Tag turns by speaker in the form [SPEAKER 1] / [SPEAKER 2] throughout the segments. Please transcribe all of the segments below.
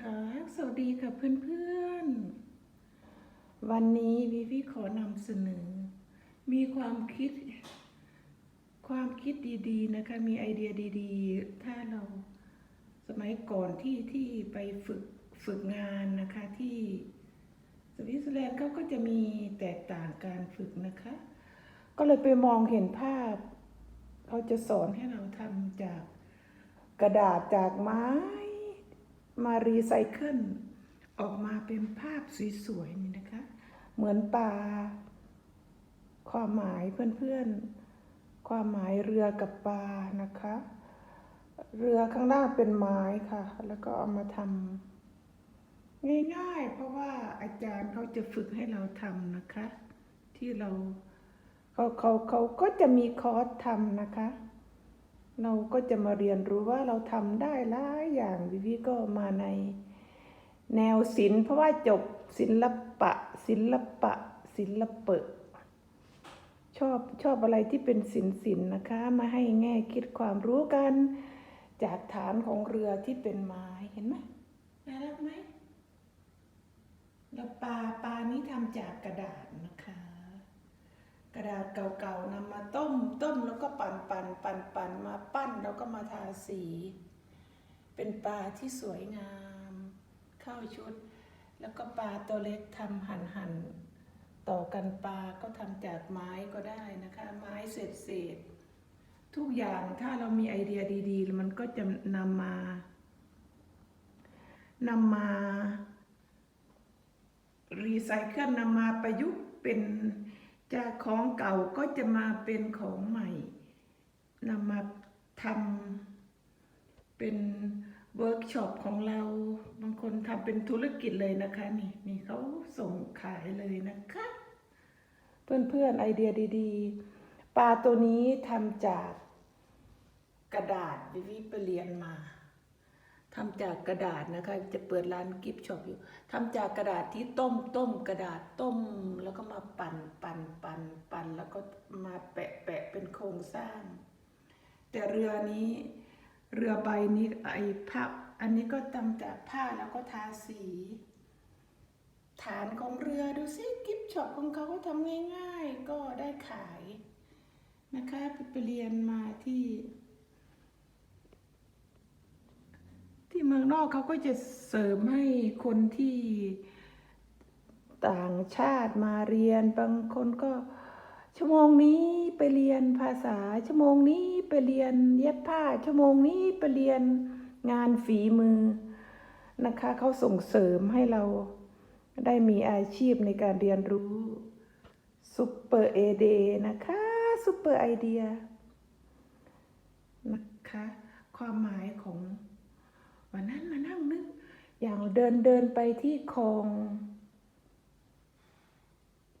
[SPEAKER 1] คะสวัสดีค่ะเพื่อนๆ วันนี้วิวิขอนำเสนอ มีความคิด ความคิดดีๆนะคะ มีไอเดียดีๆ ถ้าเราสมัยก่อนที่ที่ไปฝึกฝึกงานนะคะที่สวิตเซอร์แลนด์เขาก็จะมีแตกต่างการฝึกนะคะ ก็เลยไปมองเห็นภาพ เขาจะสอนให้เราทำจากกระดาษจากไม้ มารีไซเคิลออกมาเป็นภาพสวยๆนี่นะคะ เหมือนปลา ความหมายเพื่อนๆ ความหมายเรือกับปลานะคะ เรือข้างหน้าเป็นไม้ค่ะ แล้วก็เอามาทำง่ายๆ เพราะว่าอาจารย์เขาจะฝึกให้เราทำนะคะ ที่เราเขาเขาเขาก็จะมีคอร์สทำนะคะ เราก็จะมาเรียนรู้ว่าเราทำได้หลายอย่างวิวิก็มาในแนวศิลป์เพราะว่าจบศิลปะ ศิลปะ ศิลปะ ชอบชอบอะไรที่เป็นศิลป์ศิลป์นะคะ มาให้แง่คิดความรู้กัน จากฐานของเรือที่เป็นไม้เห็นไหมน่ารักไหมแล้วปลาปลานี้ทำจากกระดาษนะคะ กระดาษเก่าๆนำมาต้ม ต้มแล้วก็ปั่นปั่นปั่นปั่นมาปั้นแล้วก็มาทาสี เป็นปลาที่สวยงาม เข้าชุด แล้วก็ปลาตัวเล็กทำหั่นหั่นต่อกันปลาก็ทำจากไม้ก็ได้นะคะ ไม้เศษเศษทุกอย่างถ้าเรามีไอเดียดีๆ มันก็จะนำมานำมารีไซเคิลนำมาประยุกต์เป็น จากของเก่าก็จะมาเป็นของใหม่นำมาทำเป็นเวิร์กช็อปของเรา บางคนทำเป็นธุรกิจเลยนะคะ นี่นี่เขาส่งขายเลยนะคะ เพื่อนๆไอเดียดีๆ ปลาตัวนี้ทำจากกระดาษวิวิปเรียนมา ทำจากกระดาษนะคะ จะเปิดร้านกิฟต์ช็อปอยู่ทำจากกระดาษที่ต้มต้มกระดาษต้ม แล้วก็มาปั่นปั่นปั่นปั่นแล้วก็มาแปะแปะเป็นโครงสร้าง แต่เรือนี้เรือใบนี้ไอ้ผ้าอันนี้ก็ทำจากผ้าแล้วก็ทาสี ฐานของเรือดูสิกิฟต์ช็อปของเขาก็ทำง่าย ๆ ก็ได้ขายนะคะไปไปเรียนมาที่ เมืองนอกเขาก็จะเสริมให้คนที่ต่างชาติมาเรียนบางคนก็ ชั่วโมงนี้ไปเรียนภาษา ชั่วโมงนี้ไปเรียนเย็บผ้า ชั่วโมงนี้ไปเรียนงานฝีมือนะคะเขาส่งเสริมให้เราได้มีอาชีพในการเรียนรู้ซุปเปอร์เอเดนะคะซุปเปอร์ไอเดียนะคะความหมายของ วันนั้นมานั่งนึกอย่างเดินเดินไปที่คลอง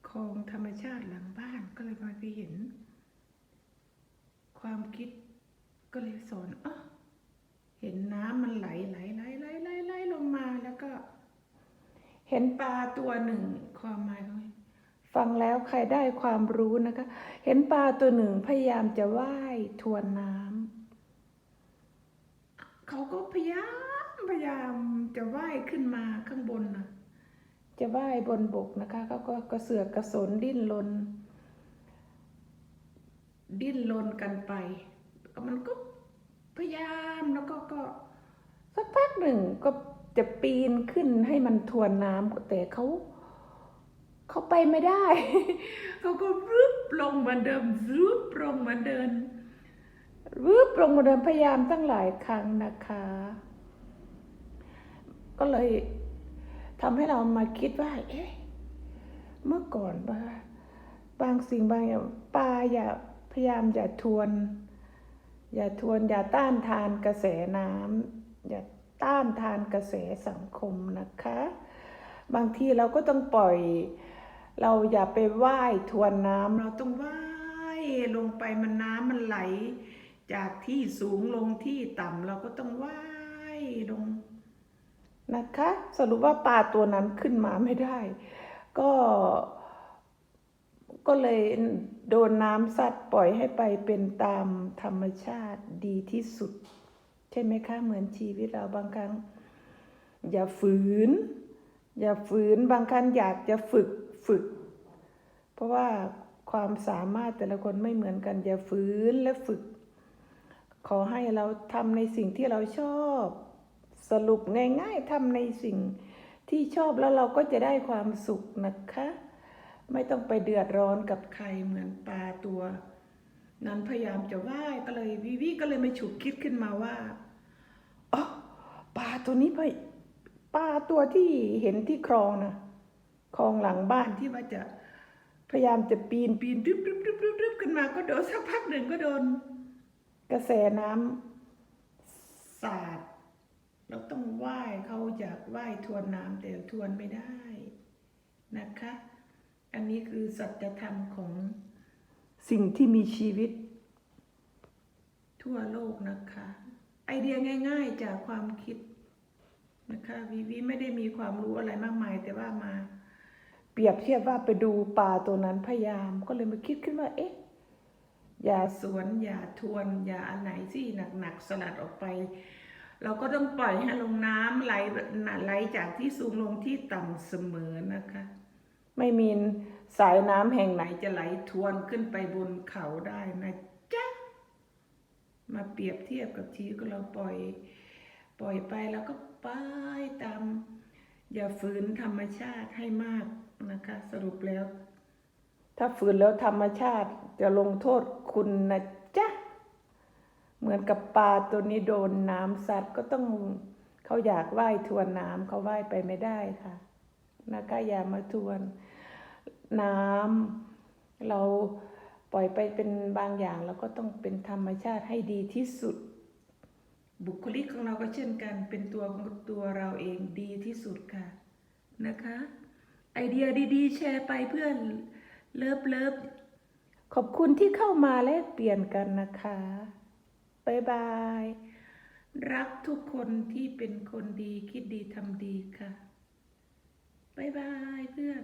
[SPEAKER 1] คลองธรรมชาติหลังบ้านก็เลยมาไปเห็น ความคิดก็เลยสอนอ๋อเห็นน้ำมันไหลไหลไหลไหลไหลไหลลงมาแล้วก็ เห็นปลาตัวหนึ่งความหมายของฟังแล้วใครได้ความรู้นะคะ เห็นปลาตัวหนึ่งพยายามจะว่ายทวนน้ำ เขาก็พยายามพยายามจะว่ายขึ้นมาข้างบนนะจะว่ายบนบกนะคะเขาก็กระเสือกกระสนดิ้นรนดิ้นรนกันไปมันก็พยายามแล้วก็ก็สักพักหนึ่งก็จะปีนขึ้นให้มันทวนน้ำแต่เขาเขาไปไม่ได้ เขาก็รึบลงเหมือนเดิมรึบลงเหมือนเดิม วืบลงมาเดินพยายามตั้งหลายครั้งนะคะ ก็เลยทำให้เรามาคิดว่า เอ๊ะ เมื่อก่อนว่าบางสิ่งบางอย่างปลาอย่าพยายามอย่าทวน อย่าทวนอย่าต้านทานกระแสน้ำอย่าต้านทานกระแสสังคมนะคะ บางทีเราก็ต้องปล่อย เราอย่าไปว่ายทวนน้ำเราต้องว่ายลงไปมันน้ำมันไหล จากที่สูงลงที่ต่ำเราก็ต้องว่ายลงนะคะ สรุปว่าปลาตัวนั้นขึ้นมาไม่ได้ ก็ ก็เลยโดนน้ำซัดปล่อยให้ไปเป็นตามธรรมชาติดีที่สุด ใช่ไหมคะ เหมือนชีวิตเราบางครั้ง อย่าฝืน อย่าฝืนบางครั้งอยากจะฝึกฝึก เพราะว่าความสามารถแต่ละคนไม่เหมือนกัน อย่าฝืนและฝึก ขอให้เราทำในสิ่งที่เราชอบ สรุปง่ายๆทำในสิ่งที่ชอบแล้วเราก็จะได้ความสุขนะคะ ไม่ต้องไปเดือดร้อนกับใครเหมือนปลาตัว นั้นพยายามจะว่ายก็เลยวิวิก็เลยมาฉุกคิดขึ้นมาว่าอ๋อปลาตัวนี้ไปปลาตัวที่เห็นที่คลองนะคลองหลังบ้านที่ว่าจะพยายามจะปีนปีนรึบรึบรึบรึบรึบขึ้นมาก็โดนสักพักหนึ่งก็โดน กระแสน้ำสาดเราต้องว่ายเขาอยากว่ายทวนน้ำแต่ทวนไม่ได้นะคะ อันนี้คือสัจธรรมของสิ่งที่มีชีวิต ทั่วโลกนะคะ ไอเดียง่าย ๆจากความคิดนะคะวิวิไม่ได้มีความรู้อะไรมากมาย แต่ว่ามา เปรียบเทียบว่าไปดูปลาตัวนั้นพยายาม ก็เลยมาคิดขึ้นว่าเอ๊ะ อย่าสวนอย่าทวน อย่าอันไหนที่หนักๆสลัดออกไป เราก็ต้องปล่อยให้ลงน้ำไหลไหลจากที่สูงลงที่ต่ำเสมอนะคะ ไม่มีสายน้ำแห่งไหนจะไหลทวนขึ้นไปบนเขาได้นะจ๊ะมาเปรียบเทียบกับชีวิตของเราปล่อย ปล่อยไปแล้วก็ไปตาม อย่าฝืนธรรมชาติให้มากนะคะ สรุปแล้ว ถ้าฝืนแล้วธรรมชาติจะลงโทษคุณนะจ๊ะ เหมือนกับปลาตัวนี้โดนน้ำซัดก็ต้องเขาอยากว่ายทวนน้ำเขาว่ายไปไม่ได้ค่ะนะคะอย่ามาทวนน้ำเราปล่อยไปเป็นบางอย่างเราก็ต้องเป็นธรรมชาติให้ดีที่สุด บุคลิกของเราก็เช่นกัน เป็นตัวของตัวเราเองดีที่สุดค่ะนะคะ ไอเดียดีๆ แชร์ไปเพื่อน เลิฟเลิฟขอบคุณที่เข้ามาแลกเปลี่ยนกันนะคะบ๊ายบาย รักทุกคนที่เป็นคนดีคิดดีทำดีค่ะบ๊ายบายเพื่อน